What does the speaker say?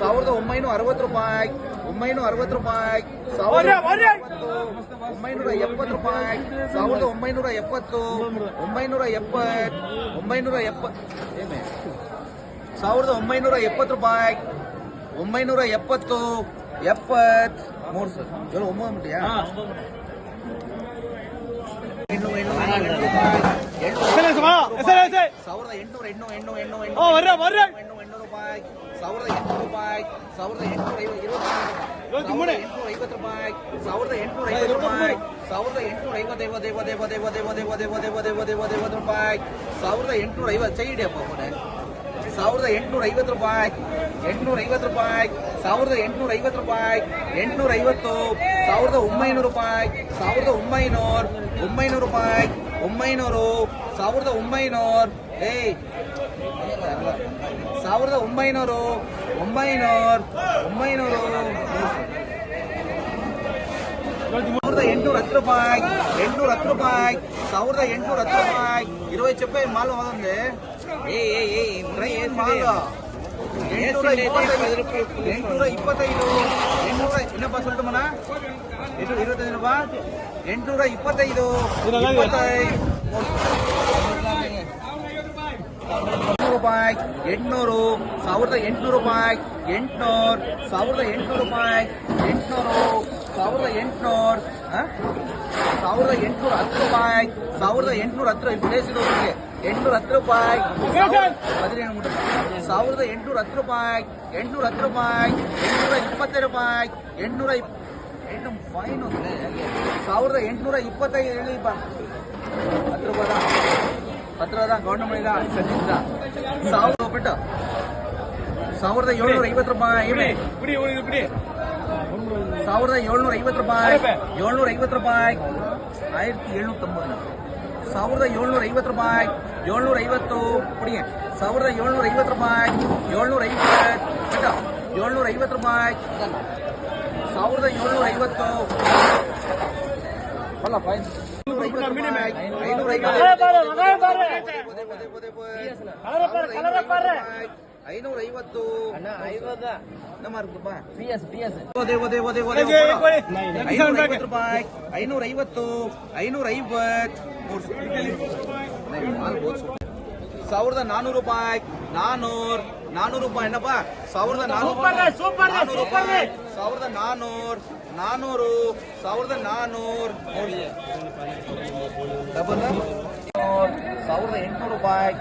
ಸಾವಿರದ ಒಂಬೈನೂರ ಅರವತ್ತು ರೂಪಾಯಿ ಒಂಬೈನೂರ ಅರವತ್ತು ರೂಪಾಯಿ ಸಾವಿರದ. ಒಂಬೈನೂರ ಎಪ್ಪತ್ತು ರೂಪಾಯಿ ಸಾವಿರದ ಒಂಬೈನೂರ ಎಪ್ಪತ್ತು ಒಂಬೈನೂರ ಎಪ್ಪತ್ತು ಒಂಬೈನೂರ ಎಪ್ಪತ್ತು ಸಾವಿರದ ಒಂಬೈನೂರ ಎಪ್ಪತ್ತು ರೂಪಾಯಿ ಒಂಬೈನೂರ ಎಪ್ಪತ್ತು. எப்ப மூணு சார் எவ்வளோ ஒன்பது மட்டியா சவுரத எண்ணூறு எண்ணூறு எண்ணூறு எண்ணூறு எண்ணூறு எண்ணூறு ரூபாய் சவுரத எண்ணூறு ரூபாய் சவுரத எண்ணூறு இருபத்தி மூணு எண்ணூறு ஐம்பத்து ரூபாய் சவுரத எண்ணூறு ஐம்பது ரூபாய் சவுரத எண்ணூறு ஐம்பது ஐம்பது ஐம்பது ஐம்பது ஐம்பது ஐம்பது ஐம்பது ஐம்பது ஐம்பது ஐம்பது ஐம்பது ரூபாய் சவுரத எண்ணூறு ஐம்பது செய்யிடு அப்போ ಸಾವಿರದ ಎಂಟುನೂರ ಐವತ್ತು ಸೈಡ್ ಅಪ್ಪ ಕೊನೆ ಸಾವಿರದ ಎಂಟುನೂರ ಐವತ್ತು ರೂಪಾಯಿ ಎಂಟುನೂರ ಐವತ್ತು ರೂಪಾಯಿ ಸಾವಿರದ ಎಂಟುನೂರ ಐವತ್ತು ರೂಪಾಯಿ ಎಂಟುನೂರ ಐವತ್ತು ಸಾವಿರದ ಒಂಬೈನೂರು ರೂಪಾಯಿ ಸಾವಿರದ ಒಂಬೈನೂರು ಒಂಬೈನೂರು ರೂಪಾಯಿ ಒಂಬೈನೂರು ಸಾವಿರದ ಒಂಬೈನೂರು ಏಯ್ ಸಾವಿರದ ಒಂಬೈನೂರು ಒಂಬೈನೂರು ಒಂಬೈನೂರು ಸಾವಿರದ ಎಂಟುನೂರ ಹತ್ತು ರೂಪಾಯಿ ಎಂಟುನೂರ ಹತ್ತು ರೂಪಾಯಿ ಸಾವಿರದ ಎಂಟುನೂರ ಹತ್ತು ರೂಪಾಯಿ ಇರವೈ ಚಪ್ಪ ಮಾಲು ಅದೊಂದು ಏನ್ ಮಾಲು ಎಂಟುನೂರ ಇಪ್ಪತ್ತೈದು ಎಂಟುನೂರ ಇಪ್ಪತ್ತೈದು ಎಂಟುನೂರ ಇನ್ನಪ್ಪ ಸೊಲ್ಲು ಮನ ಎಂಟು ಇರುವತ್ತೈದು ರೂಪಾಯಿ ಎಂಟುನೂರ ಇಪ್ಪತ್ತೈದು ಇಪ್ಪತ್ತೈದು ರೂಪಾಯಿ ಎಂಟುನೂರು ಸಾವಿರದ ಎಂಟುನೂರು ರೂಪಾಯಿ ಎಂಟುನೂರು ಸಾವಿರದ ಎಂಟುನೂರು ರೂಪಾಯಿ ಎಂಟುನೂರು ಸಾವಿರದ ಎಂಟ್ನೂರು ಆ? ಸಾವಿರದ ಎಂಟ್ನೂರ ಹತ್ತು ರೂಪಾಯಿ ಸಾವಿರದ ಎಂಟ್ನೂರ ಹತ್ತು ಪ್ಲೇಸ್ ಇದು ಅವ್ರಿಗೆ ಎಂಟ್ನೂರ ಹತ್ತು ರೂಪಾಯಿ ಹದಿನೇಳು ಮುಟ್ಟ. ಸಾವಿರದ ಎಂಟ್ನೂರ ಹತ್ತು ರೂಪಾಯಿ ಎಂಟ್ನೂರ ಹತ್ತು ರೂಪಾಯಿ ಎಂಟ್ನೂರ ಇಪ್ಪತ್ತೈದು ರೂಪಾಯಿ ಎಂಟ್ನೂರ ಇಪ್ ಐಟಮ್ ಫೈನ್ ಅಂದ್ರೆ ಸಾವಿರದ ಎಂಟ್ನೂರ ಇಪ್ಪತ್ತೈದು ಹೇಳಿ ಬಾ ಹತ್ತು ರೂಪಾಯಿ ಹತ್ರದ ಗೌಂಡಮಳಿಗ ಸದ್ಯದ ಸಾವಿರದ ಬಿಟ್ಟು ಸಾವಿರದ ಏಳ್ನೂರ ಐವತ್ತು ರೂಪಾಯಿ ಇವೆ. ಬಿಡಿ ಬಿಡಿ ಬಿಡಿ ಸಾವಿರದ ಏಳ್ನೂರ ಐವತ್ತು ರೂಪಾಯಿ ಏಳ್ನೂರ ಐವತ್ತು ರೂಪಾಯಿ ಆಯಿರತ್ತಿ ಏಳ್ನೂರ ತೊಂಬತ್ತು ಸಾವಿರದ ಏಳ್ನೂರ ಐವತ್ತು ರೂಪಾಯಿ ಏಳ್ನೂರ ಐವತ್ತು ಕುಡಿ ಸಾವಿರದ ಏಳ್ನೂರ ಐವತ್ತು ರೂಪಾಯಿ ಏಳ್ನೂರ ಐವತ್ತು ಬಿಟ್ಟು ಏಳ್ನೂರ ಐವತ್ತು ರೂಪಾಯಿ ಸಾವಿರದ ಏಳ್ನೂರ ಐವತ್ತು ಅಲ್ಲ ಫೈನ್ ಐನೂರ ಐನೂರ ಐವತ್ತು ನಮ್ಮ ದೇವ ದೇವ ದೇವ ಐನೂರ ಐವತ್ತು ರೂಪಾಯಿ ಐನೂರ ಐವತ್ತು ಐನೂರ ಐವತ್ತು. ಸಾವಿರದ ನಾನೂರು ರೂಪಾಯಿ ನಾನೂರ್ ನಾನೂರು ರೂಪಾಯಿ. ಏನಪ್ಪ? ಸಾವಿರದ ನಾನೂರು ನಾನೂರು ರೂಪಾಯಿ. ಸಾವಿರದ ನಾನೂರು ನಾನೂರು ಸಾವಿರದ ನಾನೂರು. ಡಬಲ್ ಸಾವಿರದ ಎಂಟುನೂರು ರೂಪಾಯಿ.